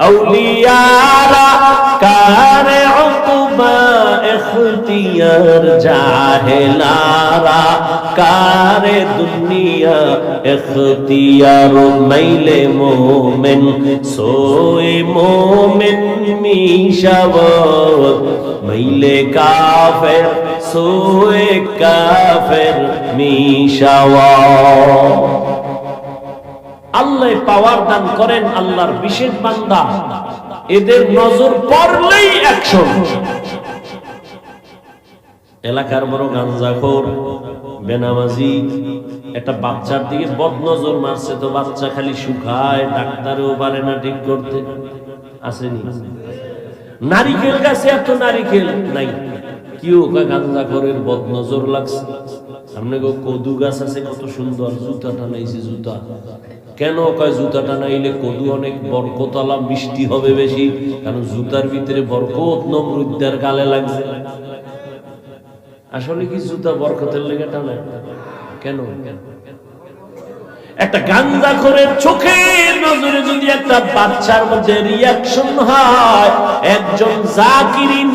আউলিয়ারা কারে উকুবা এখতিয়ার জাহেলারা কারে দুনিয়া এখতিয়ার মাইলে মোমেন সোয়ে মোমেন মিশাবত মাইলে কাফের সোয়ে কাফের মিশাওয়াত। আল্লাহ পাওয়ার দান করেন আল্লাহর বিশেষ বান্দা। এদের নজর পড়লেই অ্যাকশন এলাকার বড় গাঞ্জাখোর বেনামাজি, একটা বাচ্চার দিকে বদ নজর মারছে তো বাচ্চা খালি শুকায়, ডাক্তারও পারে না ঠিক করতে। আসেনি। নারিকেল গাছে এত নারিকেল নাই। কেউ গাঞ্জা করের বদ নজর লাগছে। সামনে গো কদু গাছ আছে, কত সুন্দর জুতা টানাইছে জুতা। কেন কয় জুতা টানাইলে কদু অনেক বরকতলা মিষ্টি হবে বেশি, কারণ জুতার ভিতরে বরকত নমরুদ্দার গালে লাগছে। আসলে কি জুতা বরকতের লেগে টানে? কেন? একটা গাঞ্জা করে চোখের নজরে যদি একটা বাচ্চার মধ্যে রিয়াকশন হয়, একজন জাকিরিন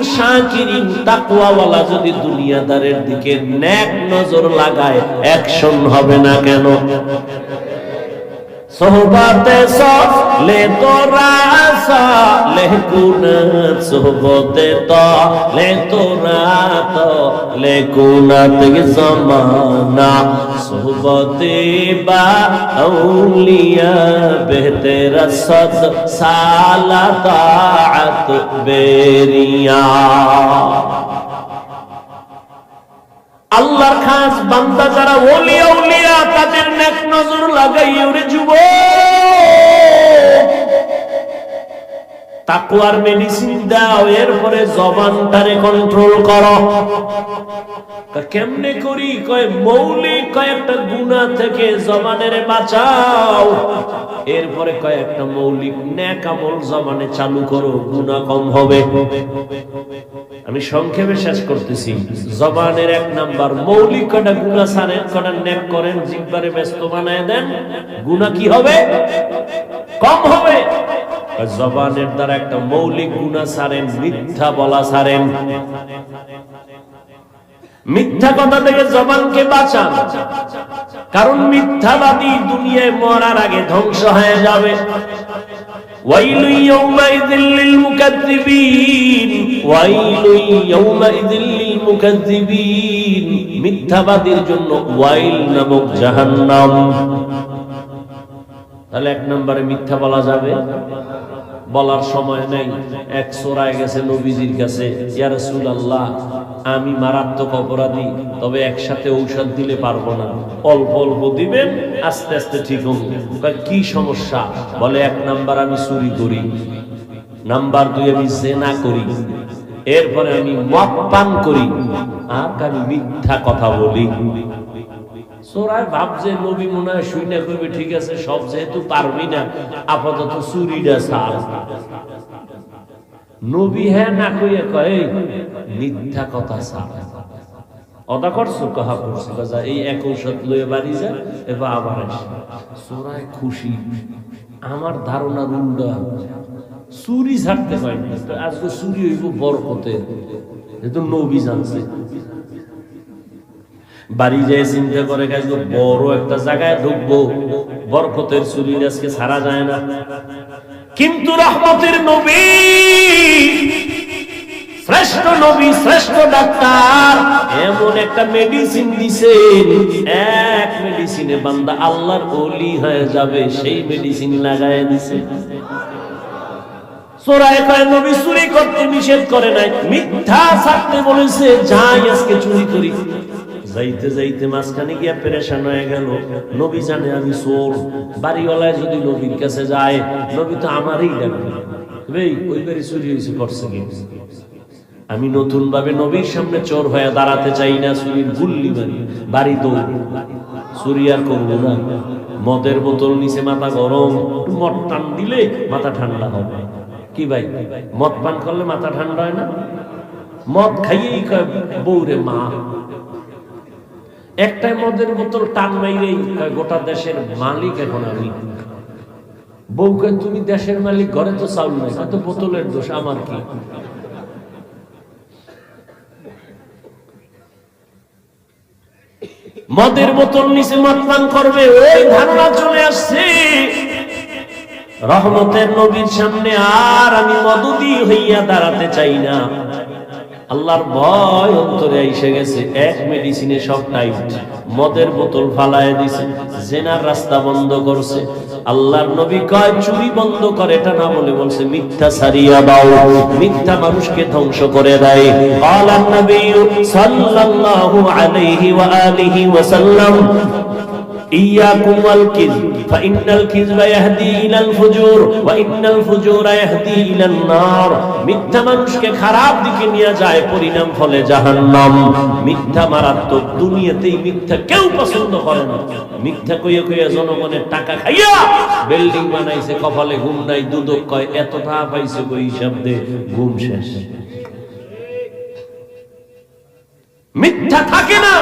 যদি দুনিয়াদারের দিকে নজর লাগায় অ্যাকশন হবে না কেন? সোহবতে সব লে তো রাসা লে কুনাত সোহবতে লে তো। রাত লে কুনাত জমানা সোহবতে বা আউলিয়া বেহতে রসদ সালা তাআত বেরিয়া আল্লাহর খাস বান্দা যারা ওলিয়া উলিয়া তাদের নেক নজর লাগাই ওরে যুব তাকুয়ার মেডিসিন দাও, এরপরে জবানটারে কন্ট্রোল করো। কেমনে করি? কয়, মৌলিক কয়েকটা গুণা থেকে জবানের বাঁচাও। এরপরে কয়েকটা মৌলিক ন্যাক আমল জবানে চালু করো, গুণা কম হবে। আমি সংক্ষেপে শেষ করতেছি। জবানের এক নাম্বার, মৌলিক কটা গুণা সারেন কটা ন্যাক করেন, জিব্বারে ব্যস্ত বানায় দেন, গুণা কি হবে? কম হবে। জবানের দ্বারা একটা মৌলিক গুণা সারেন মিথ্যা বলা সারেন মিথ্যা কথা থেকে জবানকে বাঁচান কারণ মিথ্যাবাদী দুনিয়ায় মরার আগে ধ্বংস হয়ে যাবে ويل يومئذ للمكذبين ويل يومئذ للمكذبين মিথ্যাবাদীর জন্য ওয়াইল নামক জাহান্নাম তাহলে এক নম্বরে মিথ্যা বলা যাবে? বলার সময় নেই। এক সোরায় গেছে নবীজির কাছে, ইয়া রাসূলুল্লাহ, আমি মারাত্মক অপরাধী, তবে একসাথে ঔষধ দিলে পারব না। অল্প অল্প দিবেন, আস্তে আস্তে ঠিক হবে। কি সমস্যা? বলে, এক নাম্বার আমি চুরি করি, নাম্বার দুই আমি জেনা করি, এরপরে আমি মদ পান করি, আর আমি মিথ্যা কথা বলি। মনে হয় শুই না করবে ঠিক আছে সব যেহেতু পারবি না আপাতত সার নবী হ্যাঁ না কইয়া কয় "এই, মিথ্যা কথা সার অদা করছ? করছ? এই এক ঔষধ লয়ে বাড়ি যা এবার আবার সোরায় খুশি। আমার ধারণার উল্টা চুরি ছাড়তে পারি আজকে চুরি হইব বরকতে যেহেতু নবী জানছে। বাড়ি যায় চিন্তা করে গেছে বড় একটা জায়গায় ঢুকবো, বরকতের চুরি আজকে ছাড়া যায় না। কিন্তু রহমতের নবী, শ্রেষ্ঠ নবী, শ্রেষ্ঠ ডাক্তার, এমন একটা মেডিসিন দিছেন, এক মেডিসিনে বান্দা আল্লাহর ওলি হয়ে যাবে, সেই মেডিসিন লাগায় দিছে। নবী চুরি করতে নিষেধ করে নাই, মিথ্যা ছাড়তে বলেছে, যাই আজকে চুরি করি। যাইতে যাইতে মাঝখানে গিয়া পেরেশান হয়ে গেল। নবী জানে আমি চোর। বাড়িওয়ালায় যদি নবীর কাছে যায়, নবী তো আমারই এই, ওই বাড়ি চুরি হয়েছে, করছে আমি নতুন ভাবে নবীর সামনে চোর হয়ে দাঁড়াতে চাই না, চুরির গুল্লি মারি। বাড়ি দৌড়। চুরি আর করব না। মদের বোতল নিচে মাথা গরম। মদ টান দিলে মাথা ঠান্ডা হবে। কি ভাই? মদ পান করলে মাথা ঠান্ডা হয় না? মদ খাইয়েই বউরে মা। একটাই মদের বোতল টান মাইরেই গোটা দেশের মালিক এখন আমি। বউকে, তুমি দেশের মালিক, ঘরে তো চাউল নাই কত বোতলের দোষ, আমার কি? মদের বোতল নিচে মদ পান করবে, ওই ধারণা চলে আসছে। রহমতের নবীর সামনে আর আমি মদুদি হইয়া দাঁড়াতে চাই না। আল্লাহর ভয় অন্তরে এসে গেছে। এক মেডিসিনে সব টাইম মদের বোতল ফালায় দিছে। জেনার রাস্তা বন্ধ করছে। আল্লাহর নবী কয়, চুরি বন্ধ করে, এটা না বলে বলছে, মিথ্যা সারিয়া দাও। মিথ্যা মানুষকে ধ্বংস করে দেয়। আলান নবী সাল্লাল্লাহু আলাইহি ওয়া আলিহি ওয়া সাল্লাম إياكم والكذب فإن الكذب يهدي إلى الفجور وإن الفجور يهدي إلى النار মিথ্যা মানুষকে খারাপ দিকে নিয়ে যায় পরিণাম ফলে জাহান্নাম মিথ্যা মারাত্মক দুনিয়াতেই মিথ্যা কেউ পছন্দ করে না মিথ্যা কইয়া কইয়া জনগণের টাকা খাইয়া বিল্ডিং বানাইছে কপালে ঘুম নাই দুদক কয় এত টাকা পাইছে কই হিসাব দে ঘুম শেষ মিথ্যা থাকে না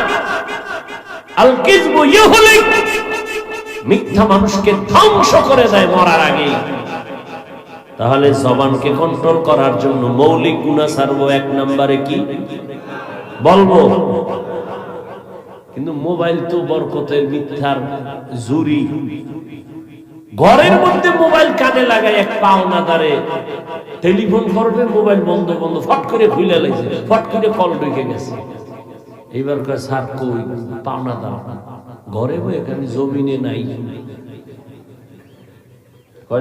আল ইহলিক মিথ্যা মানুষকে ধ্বংস করে দেয় মরার আগে তাহলে জবানকে কন্ট্রোল করার জন্য মৌলিক গুণা সারবো এক নম্বরে কি? বলব। কিন্তু মোবাইল তো বরকতের মিথ্যার জুরি। ঘরের মধ্যে মোবাইল কানে লাগায় এক পাওনা দাঁড়ে টেলিফোন করবে মোবাইল বন্ধ বন্ধ, ফট করে খুলে লাগছে ফট করে কল ঢুকে গেছে। এবার কয় স্যার কই, পাওনা দাও। ঘরে বই এখানে জমিনে নাই।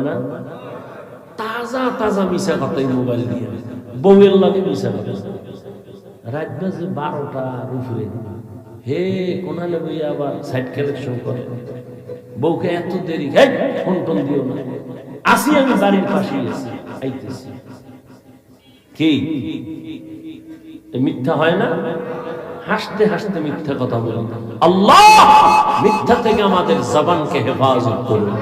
না? তাজা তাজা মিশা কথাই মোবাইল দিয়ে। বউয়ের লাগে মিশা কথা। হে, কোনালে বই আবার সাইড কালেকশন করে। বউকে এত দেরি হে ফোন টোন দিও না। আসি আমি বাড়ির পাশে আইতেছি। কি? মিথ্যা হয় না? হাসতে হাসতে মিথ্যা কথা বলি আল্লাহ মিথ্যা থেকে আমাদের জবানকে হেফাজত করুন।